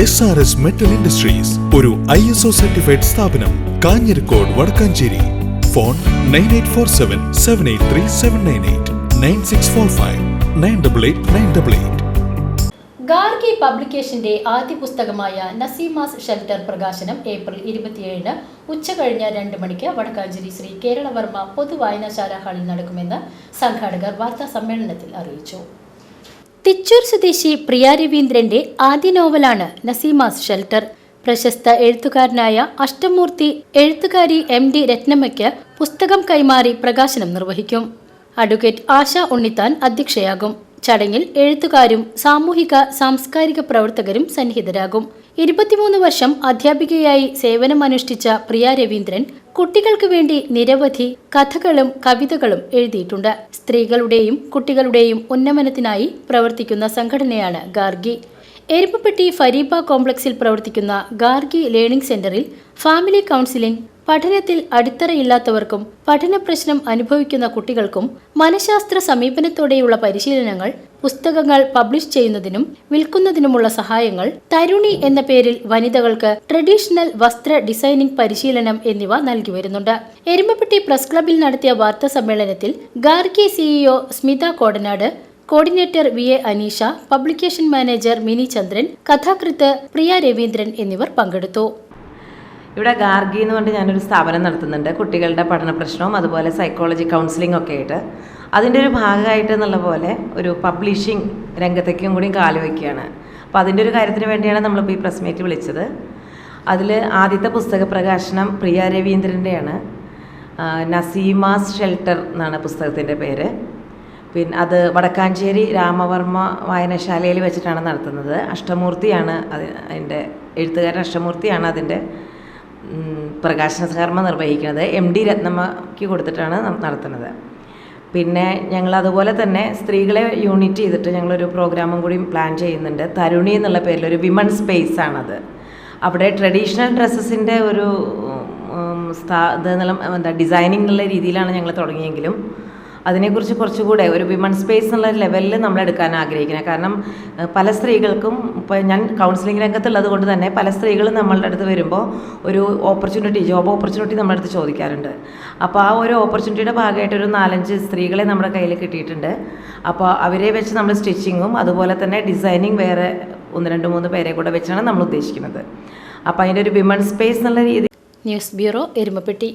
S R S metal industries ഒരു I S O certified സ്ഥാപനം Kanjirakode Vadakkanchery. Phone nine eight four seven seven eight three seven nine eight nine six four five nine double eight nine double eight Gargi പബ്ലിക്കേഷന്റെ ആദ്യ പുസ്തകമായ നസീമാസ് shelter പ്രകാശനം April ഇരുപത്തിയേഴിന് ഉച്ചകഴിഞ്ഞ് രണ്ട് മണിക്ക് വടക്കാഞ്ചേരി ശ്രീ കേരളവർമ്മ പൊതുവായനശാല ഹാളിൽ നടക്കുമെന്ന് സംഘാടകർ വാർത്താ സമ്മേളനത്തിൽ അറിയിച്ചു. തിച്ചൂർ സ്വദേശി പ്രിയ രവീന്ദ്രന്റെ ആദ്യ നോവലാണ് നസീമാസ് ഷെൽട്ടർ. പ്രശസ്ത എഴുത്തുകാരനായ അഷ്ടമൂർത്തി എഴുത്തുകാരി എം ഡി രത്നമ്മയ്ക്ക് പുസ്തകം കൈമാറി പ്രകാശനം നിർവഹിക്കും. അഡ്വക്കേറ്റ് ആശ ഉണ്ണിത്താൻ അധ്യക്ഷയാകും. ചടങ്ങിൽ എഴുത്തുകാരും സാമൂഹിക സാംസ്കാരിക പ്രവർത്തകരും സന്നിഹിതരാകും. ഇരുപത്തിമൂന്ന് വർഷം അധ്യാപികയായി സേവനമനുഷ്ഠിച്ച പ്രിയ രവീന്ദ്രൻ കുട്ടികൾക്ക് വേണ്ടി നിരവധി കഥകളും കവിതകളും എഴുതിയിട്ടുണ്ട്. സ്ത്രീകളുടെയും കുട്ടികളുടെയും ഉന്നമനത്തിനായി പ്രവർത്തിക്കുന്ന സംഘടനയാണ് ഗാർഗി. എരുപ്പപ്പെട്ടി ഫരീബ കോംപ്ലക്സിൽ പ്രവർത്തിക്കുന്ന ഗാർഗി ലേണിംഗ് സെന്ററിൽ ഫാമിലി കൗൺസിലിംഗ് പഠനത്തിൽ അടിത്തറയില്ലാത്തവർക്കും പഠന പ്രശ്നം അനുഭവിക്കുന്ന കുട്ടികൾക്കും മനഃശാസ്ത്ര സമീപനത്തോടെയുള്ള പരിശീലനങ്ങൾ പുസ്തകങ്ങൾ പബ്ലിഷ് ചെയ്യുന്നതിനും വിൽക്കുന്നതിനുമുള്ള സഹായങ്ങൾ തരുണി എന്ന പേരിൽ വനിതകൾക്ക് ട്രഡീഷണൽ വസ്ത്ര ഡിസൈനിംഗ് പരിശീലനം എന്നിവ നൽകി വരുന്നുണ്ട്. എരുമപ്പെട്ടി പ്രസ് ക്ലബിൽ നടത്തിയ വാർത്താ സമ്മേളനത്തിൽ Gargi CEO Smitha Kodanad coordinator V A Aneesha publication manager Mini Chandran കഥാകൃത്ത് പ്രിയ രവീന്ദ്രൻ എന്നിവർ പങ്കെടുത്തു. ഇവിടെ ഗാർഗി എന്ന് പറഞ്ഞിട്ട് ഞാനൊരു സ്ഥാപനം നടത്തുന്നുണ്ട്. കുട്ടികളുടെ പഠന പ്രശ്നവും അതുപോലെ സൈക്കോളജി കൗൺസിലിംഗ് ഒക്കെ ആയിട്ട്. അതിന്റെ ഒരു ഭാഗമായിട്ട് എന്നുള്ള പോലെ ഒരു പബ്ലിഷിംഗ് രംഗത്തേക്കും കൂടി കാലുവയ്ക്കുകയാണ് അപ്പോൾ അതിന്റെ ഒരു കാര്യത്തിന് വേണ്ടിയാണ് നമ്മളിപ്പോൾ ഈ പ്രസ് മീറ്റ് വിളിച്ചത്. അതിൽ ആദ്യത്തെ പുസ്തക പ്രകാശനം പ്രിയ രവീന്ദ്രന്റെയാണ്. നസീമാസ് ഷെൽട്ടർ എന്നാണ് പുസ്തകത്തിന്റെ പേര്. പിന്നെ അത് വടക്കാഞ്ചേരി രാമവർമ്മ വായനശാലയിൽ വെച്ചിട്ടാണ് നടത്തുന്നത്. അഷ്ടമൂർത്തിയാണ് അത് അതിന്റെ എഴുത്തുകാരൻ അഷ്ടമൂർത്തിയാണ് അതിന്റെ പ്രകാശന കർമ്മം നിർവഹിക്കുന്നത് എം ഡി രത്നമ്മയ്ക്ക് കൊടുത്തിട്ടാണ് നടത്തുന്നത്. പിന്നെ ഞങ്ങൾ അതുപോലെ തന്നെ സ്ത്രീകളെ യൂണിറ്റ് ചെയ്തിട്ട് ഞങ്ങളൊരു പ്രോഗ്രാമും കൂടി പ്ലാൻ ചെയ്യുന്നുണ്ട്. തരുണി എന്നുള്ള പേരിൽ ഒരു വിമൺ സ്പേസ് ആണത്. അവിടെ ട്രഡീഷണൽ ഡ്രസ്സസിന്റെ ഒരു സ്ഥാ ഇത് എന്നുള്ള എന്താ ഡിസൈനിങ് എന്നുള്ള രീതിയിലാണ് ഞങ്ങൾ തുടങ്ങിയെങ്കിലും അതിനെക്കുറിച്ച് കുറച്ചുകൂടെ ഒരു വിമൺ സ്പേസ് എന്നുള്ള ലെവലിൽ നമ്മൾ എടുക്കാൻ ആഗ്രഹിക്കുന്നത്. കാരണം പല സ്ത്രീകൾക്കും ഇപ്പോൾ ഞാൻ കൗൺസിലിംഗ് രംഗത്തുള്ളത് കൊണ്ട് തന്നെ പല സ്ത്രീകളും നമ്മളുടെ അടുത്ത് വരുമ്പോൾ ഒരു ഓപ്പർച്യൂണിറ്റി ജോബ് ഓപ്പർച്യൂണിറ്റി നമ്മുടെ അടുത്ത് ചോദിക്കാറുണ്ട്. അപ്പോൾ ആ ഒരു ഓപ്പർച്യൂണിറ്റിയുടെ ഭാഗമായിട്ട് ഒരു നാലഞ്ച് സ്ത്രീകളെ നമ്മുടെ കയ്യിൽ കിട്ടിയിട്ടുണ്ട്. അപ്പോൾ അവരെ വെച്ച് നമ്മൾ സ്റ്റിച്ചിങ്ങും അതുപോലെ തന്നെ ഡിസൈനിങ് വേറെ ഒന്ന് രണ്ട് മൂന്ന് പേരെ കൂടെ വെച്ചാണ് നമ്മൾ ഉദ്ദേശിക്കുന്നത്. അപ്പോൾ അതിന്റെ ഒരു വിമൺ സ്പേസ് എന്നുള്ള രീതി ന്യൂസ് ബ്യൂറോ എരുമപ്പെട്ടി.